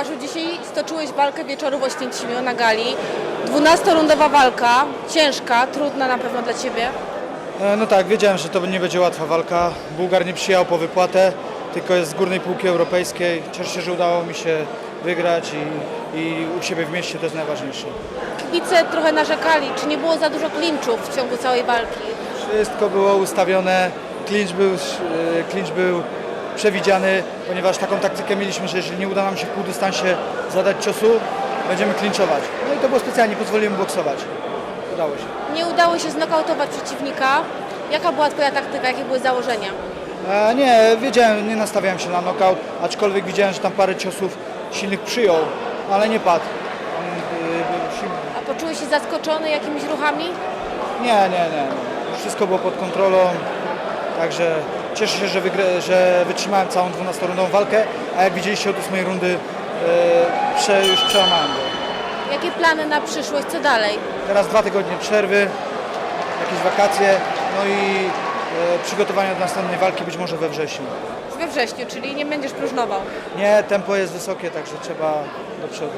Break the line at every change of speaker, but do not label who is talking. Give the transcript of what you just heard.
Łukaszu, dzisiaj stoczyłeś walkę wieczoru w Oświęcimiu na gali. 12-rundowa walka, ciężka, trudna na pewno dla Ciebie.
E, No tak, wiedziałem, że to nie będzie łatwa walka. Bułgar nie przyjechał po wypłatę, tylko jest z górnej półki europejskiej. Cieszę się, że udało mi się wygrać i, i u siebie w mieście to jest najważniejsze.
Kibice trochę narzekali, czy nie było za dużo klinczów w ciągu całej walki.
Wszystko było ustawione, clinch był, e, clinch był przewidziany, ponieważ taką taktykę mieliśmy, że jeżeli nie uda nam się w półdystansie zadać ciosu, będziemy klinczować. No i to było specjalnie, pozwoliłem boksować. Udało się.
Nie udało się znokautować przeciwnika. Jaka była Twoja taktyka, jakie były założenia?
E, nie, wiedziałem, nie nastawiałem się na knockout, aczkolwiek widziałem, że tam parę ciosów silnych przyjął, ale nie padł. On, y.
A poczułeś się zaskoczony jakimiś ruchami?
Nie, nie, nie. Wszystko było pod kontrolą, także cieszę się, że, wygrę, że wytrzymałem całą 12-rundową walkę, a jak widzieliście od 8 rundy e, prze, już przełamałem go.
Jakie plany na przyszłość, co dalej?
Teraz dwa tygodnie przerwy, jakieś wakacje, no i e, przygotowania do następnej walki być może we wrześniu.
We wrześniu, czyli nie będziesz próżnował.
Nie, tempo jest wysokie, także trzeba do przodu.